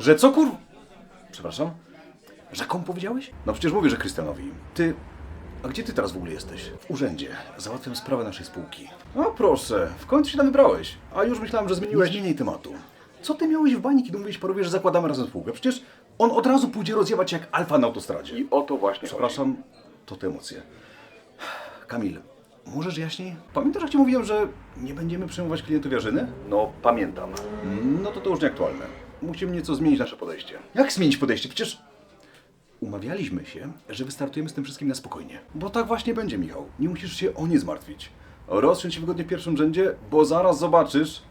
Że co kur... Przepraszam? Że komu powiedziałeś? No przecież mówię, że Krystianowi. Ty... A gdzie ty teraz w ogóle jesteś? W urzędzie. Załatwiam sprawę naszej spółki. O proszę, w końcu się tam wybrałeś. A już myślałem, że zmieniłeś... Nie zmieniaj tematu. Co ty miałeś w bani, kiedy mówiłeś porowie, że zakładamy razem spółkę? Przecież on od razu pójdzie rozjebać jak alfa na autostradzie. I o to właśnie Przepraszam, to te emocje. Kamil, możesz jaśniej? Pamiętasz, jak ci mówiłem, że nie będziemy przejmować klientów Jarzyny? No, pamiętam. No to to już nieaktualne. Musimy nieco zmienić nasze podejście. Jak zmienić podejście? Przecież umawialiśmy się, że wystartujemy z tym wszystkim na spokojnie. Bo tak właśnie będzie, Michał. Nie musisz się o nie zmartwić. Rozsiądź się wygodnie w pierwszym rzędzie, bo zaraz zobaczysz,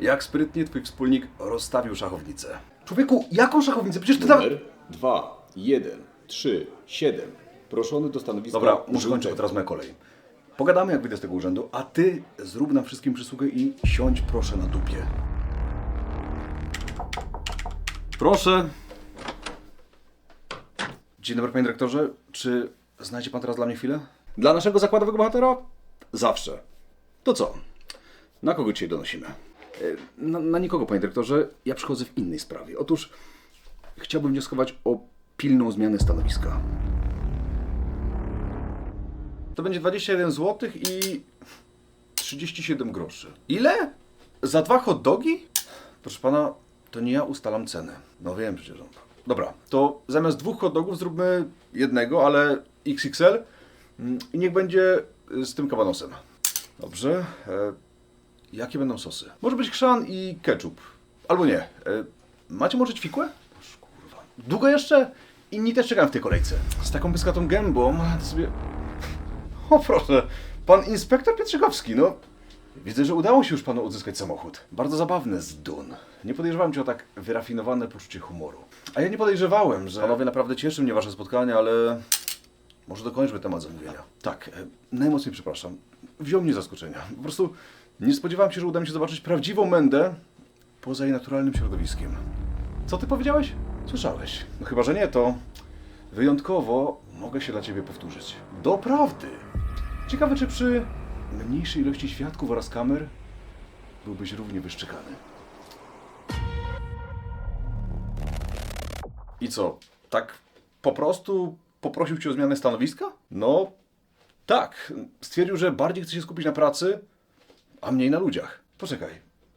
jak sprytnie twój wspólnik rozstawił szachownicę. Człowieku, jaką szachownicę? Przecież ty nawet... Numer 2, 1, 3, 7. Proszony do stanowiska. Dobra, muszę kończyć, bo teraz moja kolej. Pogadamy, jak wyjdę z tego urzędu, a ty zrób nam wszystkim przysługę i siądź proszę na dupie. Proszę. Dzień dobry, panie dyrektorze. Czy znajdzie pan teraz dla mnie chwilę? Dla naszego zakładowego bohatera? Zawsze. To co? Na kogo dzisiaj donosimy? E, Na, na nikogo, panie dyrektorze. Ja przychodzę w innej sprawie. Otóż chciałbym wnioskować o pilną zmianę stanowiska. To będzie 21 zł i 37 groszy. Ile? Za dwa hot dogi? Proszę pana, to nie ja ustalam cenę. No wiem przecież. Dobra, to zamiast dwóch hot dogów zróbmy jednego, ale XXL mm, i niech będzie y, z tym kabanosem. Dobrze. E, jakie będą sosy? Może być chrzan i ketchup. Albo nie. E, macie może ćwikłe? Boż, kurwa. Długo jeszcze? Inni też czekają w tej kolejce. Z taką pyskatą gębą to sobie... O proszę, pan inspektor Pietrzykowski, no. Widzę, że udało się już panu odzyskać samochód. Bardzo zabawne z Dun. Nie podejrzewałem cię o tak wyrafinowane poczucie humoru. A ja nie podejrzewałem, że... Panowie, naprawdę cieszy mnie wasze spotkanie, ale... Może dokończmy temat zamówienia. Tak, e, najmocniej przepraszam. Wziął mnie zaskoczenia. Po prostu nie spodziewałem się, że uda mi się zobaczyć prawdziwą Mendę poza jej naturalnym środowiskiem. Co ty powiedziałeś? Słyszałeś. No chyba, że nie, to wyjątkowo mogę się dla ciebie powtórzyć. Doprawdy. Ciekawe, czy przy mniejszej ilości świadków oraz kamer byłbyś równie wyszczekany. I co? Tak po prostu poprosił cię o zmianę stanowiska? No, tak. Stwierdził, że bardziej chce się skupić na pracy, a mniej na ludziach. Poczekaj,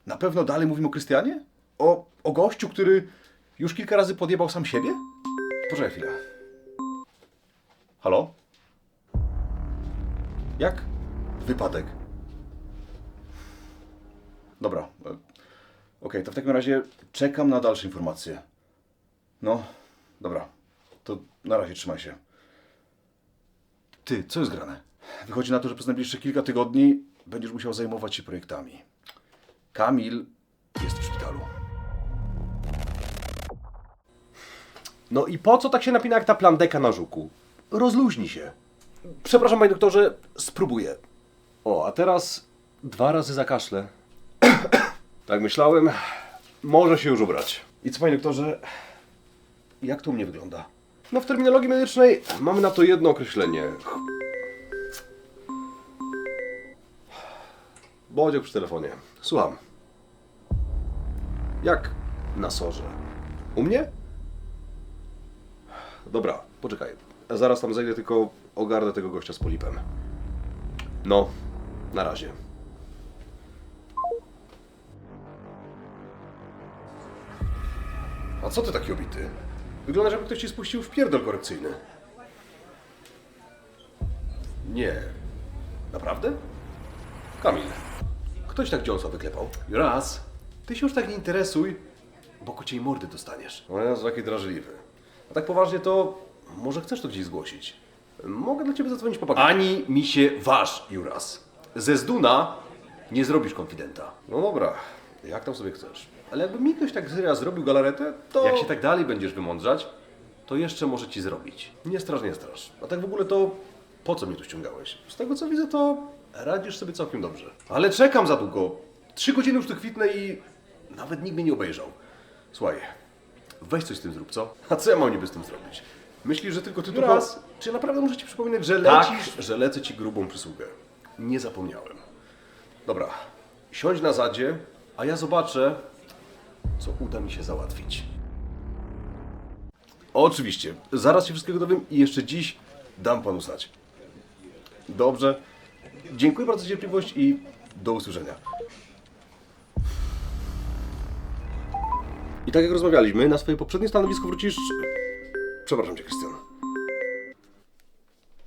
na pewno dalej mówimy o Krystianie? O, o gościu, który już kilka razy podjebał sam siebie? Poczekaj chwilę. Halo? Jak? Wypadek. Dobra. e, Okej, to w takim razie czekam na dalsze informacje. No, dobra. To na razie trzymaj się. Ty, co jest grane? Wychodzi na to, że przez najbliższe kilka tygodni będziesz musiał zajmować się projektami. Kamil jest w szpitalu. No i po co tak się napina jak ta plandeka na żuku? Rozluźnij się. Przepraszam, panie doktorze, spróbuję. O, a teraz dwa razy zakaszlę. tak myślałem. Może się już ubrać. I co, panie doktorze, jak to u mnie wygląda? No w terminologii medycznej mamy na to jedno określenie. Bodziek przy telefonie. Słucham. Jak na sorze? U mnie? Dobra, poczekaj. Zaraz tam zejdę, tylko ogarnę tego gościa z polipem. No, na razie. A co ty taki obity? Wygląda, jakby ktoś ci spuścił w pierdol korekcyjny. Nie. Naprawdę? Kamil, ktoś tak dziąsa wyklepał. Raz. Ty się już tak nie interesuj, bo kociej mordy dostaniesz. O Jezu, jaki drażliwy. A tak poważnie to może chcesz to gdzieś zgłosić? Mogę dla ciebie zadzwonić po. Ani mi się waż, Juras. Ze zduna nie zrobisz konfidenta. No dobra, jak tam sobie chcesz. Ale jakby mi ktoś tak serio zrobił galaretę, to... Jak się tak dalej będziesz wymądrzać, to jeszcze może ci zrobić. Nie straż, nie straż. A tak w ogóle to po co mnie tu ściągałeś? Z tego co widzę, to radzisz sobie całkiem dobrze. Ale czekam za długo. Trzy godziny już tu kwitnę i nawet nikt mnie nie obejrzał. Słuchaj, weź coś z tym zrób, co? A co ja mam niby z tym zrobić? Myślisz, że tylko ty tu Raz. Czy naprawdę muszę ci przypominać, że Tak. lecisz, że lecę ci grubą przysługę? Nie zapomniałem. Dobra, siądź na zadzie, a ja zobaczę, co uda mi się załatwić. Oczywiście. Zaraz się wszystkiego dowiem i jeszcze dziś dam panu znać. Dobrze. Dziękuję bardzo za cierpliwość i do usłyszenia. I tak jak rozmawialiśmy, na swoje poprzednie stanowisko wrócisz... Przepraszam cię, Krystian.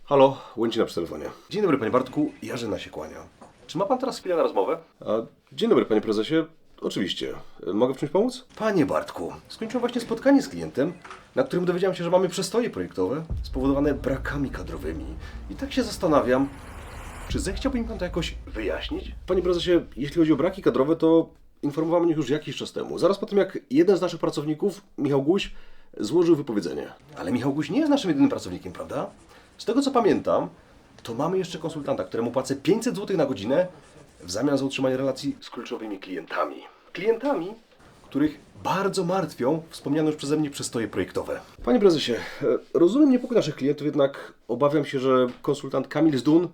Halo, Łęcina przy telefonie. Dzień dobry, panie Bartku. Jarzyna się kłania. Czy ma pan teraz chwilę na rozmowę? A, dzień dobry, panie prezesie. Oczywiście. Mogę w czymś pomóc? Panie Bartku, skończyłem właśnie spotkanie z klientem, na którym dowiedziałem się, że mamy przestoje projektowe spowodowane brakami kadrowymi. I tak się zastanawiam, czy zechciałby mi pan to jakoś wyjaśnić? Panie prezesie, jeśli chodzi o braki kadrowe, to informowałem o nich już jakiś czas temu. Zaraz po tym, jak jeden z naszych pracowników, Michał Guś, złożył wypowiedzenie. Ale Michał Guś nie jest naszym jedynym pracownikiem, prawda? Z tego co pamiętam, to mamy jeszcze konsultanta, któremu płacę 500 zł na godzinę w zamian za utrzymanie relacji z kluczowymi klientami. Klientami, których bardzo martwią wspomniane już przeze mnie przestoje projektowe. Panie prezesie, e, rozumiem niepokój naszych klientów, jednak obawiam się, że konsultant Kamil Zdun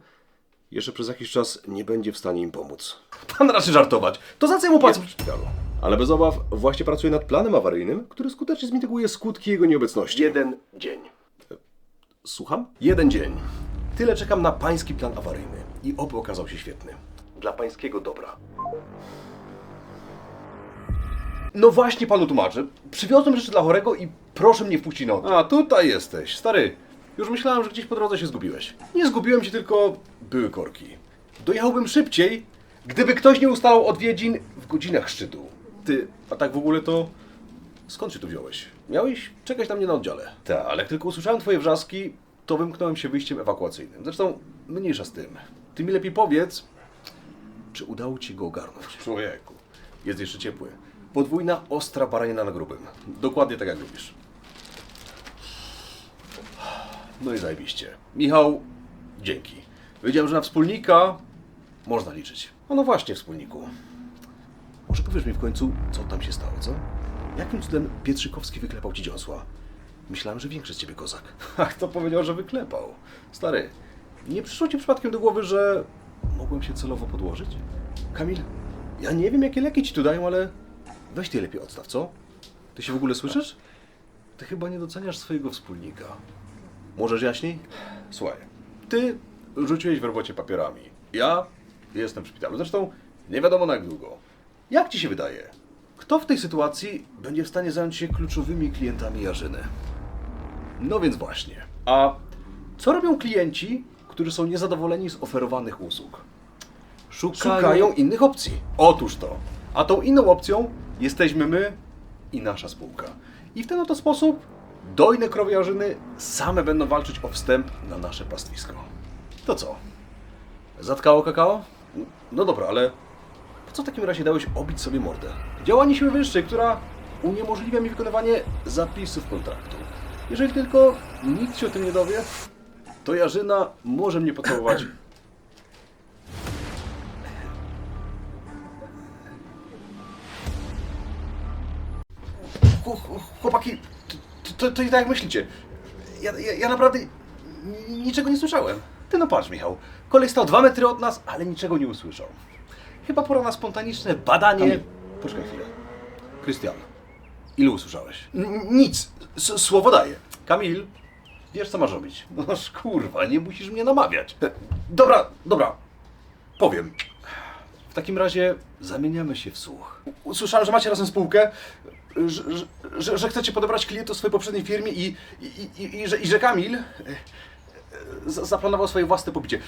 jeszcze przez jakiś czas nie będzie w stanie im pomóc. Pan raczy żartować. To za co mu płacę w szpitalu? Ale bez obaw właśnie pracuję nad planem awaryjnym, który skutecznie zmityguje skutki jego nieobecności. Jeden dzień. Słucham? Jeden dzień. Tyle czekam na pański plan awaryjny i oby okazał się świetny. Dla pańskiego dobra. No właśnie panu tłumaczę. Przywiozłem rzeczy dla chorego i proszę mnie wpuścić na. A, tutaj jesteś. Stary, już myślałem, że gdzieś po drodze się zgubiłeś. Nie zgubiłem się, tylko były korki. Dojechałbym szybciej, gdyby ktoś nie ustalał odwiedzin w godzinach szczytu. Ty, a tak w ogóle to... Skąd się tu wziąłeś? Miałeś czekać na mnie na oddziale. Tak, ale jak tylko usłyszałem twoje wrzaski, to wymknąłem się wyjściem ewakuacyjnym. Zresztą mniejsza z tym. Ty mi lepiej powiedz, czy udało ci go ogarnąć? Człowieku, jest jeszcze ciepły. Podwójna, ostra baranina na grubym. Dokładnie tak jak lubisz. No i zajebiście. Michał, dzięki. Wiedziałem, że na wspólnika można liczyć. A no właśnie, wspólniku. Może powiesz mi w końcu, co tam się stało, co? Jakim cudem Pietrzykowski wyklepał ci dziąsła? Myślałem, że większy z ciebie kozak. Ach, to powiedział, że wyklepał. Stary, nie przyszło ci przypadkiem do głowy, że mogłem się celowo podłożyć? Kamil, ja nie wiem, jakie leki ci tu dają, ale weź ty lepiej odstaw, co? Ty się w ogóle słyszysz? Ty chyba nie doceniasz swojego wspólnika. Możesz jaśniej? Słuchaj, ty rzuciłeś w robocie papierami. Ja jestem w szpitalu. Zresztą nie wiadomo na jak długo. Jak ci się wydaje? Kto w tej sytuacji będzie w stanie zająć się kluczowymi klientami Jarzyny? No więc właśnie. A co robią klienci, którzy są niezadowoleni z oferowanych usług? Szukają, innych opcji. Otóż to. A tą inną opcją jesteśmy my i nasza spółka. I w ten oto sposób dojne krowy Jarzyny same będą walczyć o wstęp na nasze pastwisko. To co? Zatkało kakao? No dobra, ale co w takim razie dałeś obić sobie mordę? Działanie siły wyższej, która uniemożliwia mi wykonywanie zapisów kontraktu. Jeżeli tylko nikt się o tym nie dowie, to Jarzyna może mnie pocałować. Ch- ch- Chłopaki, to, to, to i tak jak myślicie. Ja, ja, ja naprawdę ni- niczego nie słyszałem. Ty no patrz, Michał. Kolej stał dwa metry od nas, ale niczego nie usłyszał. Chyba pora na spontaniczne badanie. Kamil. Poczekaj chwilę. Krystian, ile usłyszałeś? N- nic. S- słowo daję. Kamil, wiesz co masz robić. No kurwa, nie musisz mnie namawiać. E, Dobra, dobra. Powiem. W takim razie zamieniamy się w słuch. Usłyszałem, że macie razem spółkę, że, że, że, chcecie podobrać klientów swojej poprzedniej firmie i, i, i, i, że, i że Kamil e, e, za- zaplanował swoje własne pobicie.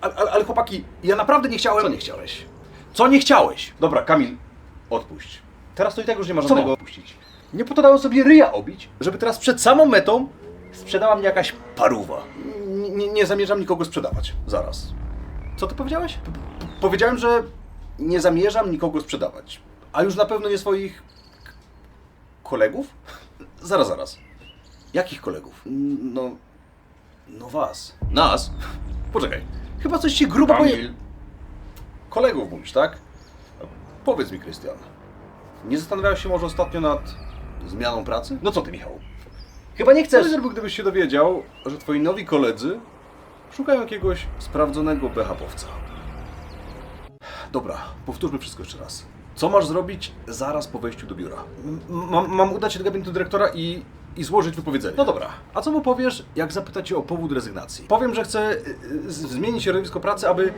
Ale, ale, ale chłopaki, ja naprawdę nie chciałem... Co nie chciałeś? Co nie chciałeś? Dobra, Kamil, odpuść. Teraz to i tak już nie ma żadnego odpuścić. Nie po to dałem sobie ryja obić, żeby teraz przed samą metą sprzedała mnie jakaś paruwa. N- nie- nie zamierzam nikogo sprzedawać. Zaraz. Co ty powiedziałeś? P- p- powiedziałem, że nie zamierzam nikogo sprzedawać. A już na pewno nie swoich k- kolegów? Zaraz, zaraz. Jakich kolegów? N- No. No was. Nas? Poczekaj. Chyba coś się grubo poje... Kolegów mówisz, tak? Powiedz mi, Krystian. Nie zastanawiałeś się może ostatnio nad zmianą pracy? No co ty, Michał? Chyba nie chcesz. żeby gdybyś się dowiedział, że twoi nowi koledzy szukają jakiegoś sprawdzonego BHP-owca. Dobra, powtórzmy wszystko jeszcze raz. Co masz zrobić zaraz po wejściu do biura? M- mam, mam udać się do gabinetu dyrektora i i złożyć wypowiedzenie. No dobra, a co mu powiesz, jak zapyta cię o powód rezygnacji? Powiem, że chcę y, y, z- zmienić środowisko pracy, aby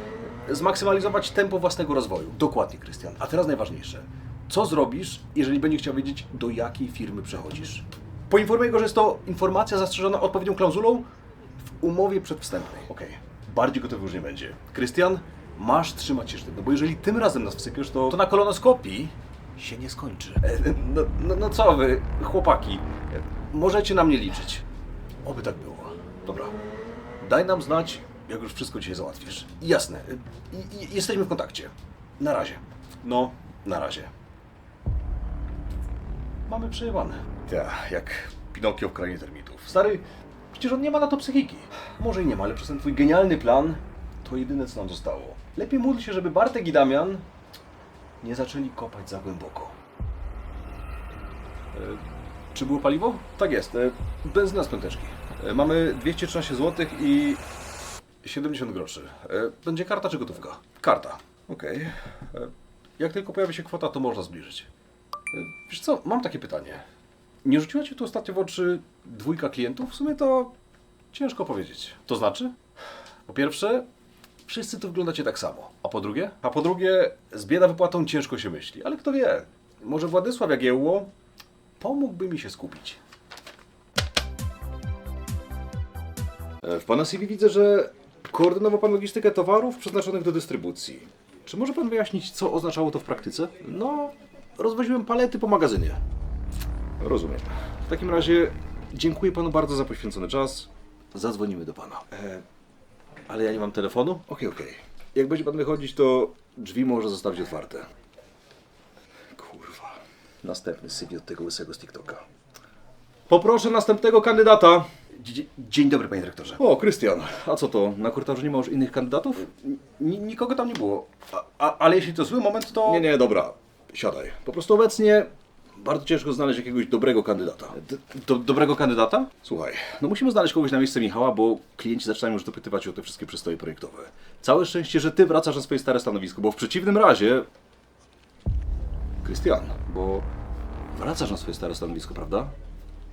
zmaksymalizować tempo własnego rozwoju. Dokładnie, Krystian. A teraz najważniejsze. Co zrobisz, jeżeli będzie chciał wiedzieć, do jakiej firmy przechodzisz? Poinformuję go, że jest to informacja zastrzeżona odpowiednią klauzulą w umowie przedwstępnej. Okej. Bardziej gotowy już nie będzie. Krystian, masz trzymać się sztywno, bo jeżeli tym razem nas wsypiesz, to, to na kolonoskopii się nie skończy. E, No, no, no co wy, chłopaki, e, możecie na mnie liczyć. Oby tak było. Dobra. Daj nam znać, jak już wszystko dzisiaj załatwisz. Jasne. jesteśmy w kontakcie. Na razie. No, na razie. Mamy przejebane. Ja, jak Pinokio w krainie termitów. Stary, przecież on nie ma na to psychiki. Może i nie ma, ale przez ten twój genialny plan to jedyne, co nam zostało. Lepiej módl się, żeby Bartek i Damian nie zaczęli kopać za głęboko. E, czy było paliwo? Tak jest. E, benzyna z piąteczki. E, mamy 213 zł i 70 groszy. E, będzie karta czy gotówka? Karta. Okej. E, Jak tylko pojawi się kwota, to można zbliżyć. E, Wiesz co, mam takie pytanie. Nie rzuciła Ci tu ostatnio w oczy dwójka klientów? W sumie to ciężko powiedzieć. To znaczy? Po pierwsze, wszyscy tu wyglądacie tak samo. A po drugie? A po drugie, z bieda wypłatą ciężko się myśli. Ale kto wie, może Władysław Jagiełło pomógłby mi się skupić. W Pana CV widzę, że koordynował Pan logistykę towarów przeznaczonych do dystrybucji. Czy może Pan wyjaśnić, co oznaczało to w praktyce? No, rozwoziłem palety po magazynie. Rozumiem. W takim razie dziękuję Panu bardzo za poświęcony czas. Zadzwonimy do Pana. E, ale ja nie mam telefonu? Okej, okej. Jak będzie Pan wychodzić, to drzwi może zostawić otwarte. Kurwa. Następny CV od tego łysego z TikToka. Poproszę następnego kandydata. Dzie- Dzień dobry, panie dyrektorze. O, Krystian. A co to? Na korytarzu nie ma już innych kandydatów? Nikogo tam nie było. A, a, ale jeśli to zły moment, to... Nie, nie, dobra. Siadaj. Po prostu obecnie bardzo ciężko znaleźć jakiegoś dobrego kandydata. D- do, dobrego kandydata? Słuchaj, no musimy znaleźć kogoś na miejsce Michała, bo klienci zaczynają już dopytywać o te wszystkie przystoje projektowe. Całe szczęście, że ty wracasz na swoje stare stanowisko, bo w przeciwnym razie... Krystian, bo wracasz na swoje stare stanowisko, prawda?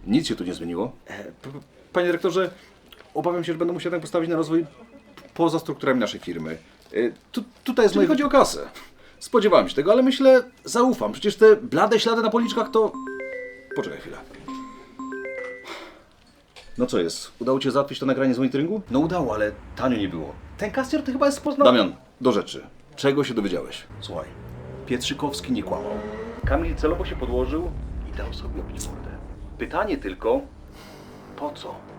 Nic się tu nie zmieniło. E, p- p- Panie dyrektorze, obawiam się, że będę musiał jednak postawić na rozwój poza strukturami naszej firmy. Y, Tu, tutaj jest Czyli moje... chodzi o kasę. Spodziewałem się tego, ale myślę, zaufam. Przecież te blade ślady na policzkach to... Poczekaj chwilę. No co jest? Udało Ci się załatwić to nagranie z monitoringu? No udało, ale tanio nie było. Ten kastier to chyba jest poznał... Damian, do rzeczy. Czego się dowiedziałeś? Słuchaj, Pietrzykowski nie kłamał. Kamil celowo się podłożył i dał sobie obić mordę. Pytanie tylko, po co?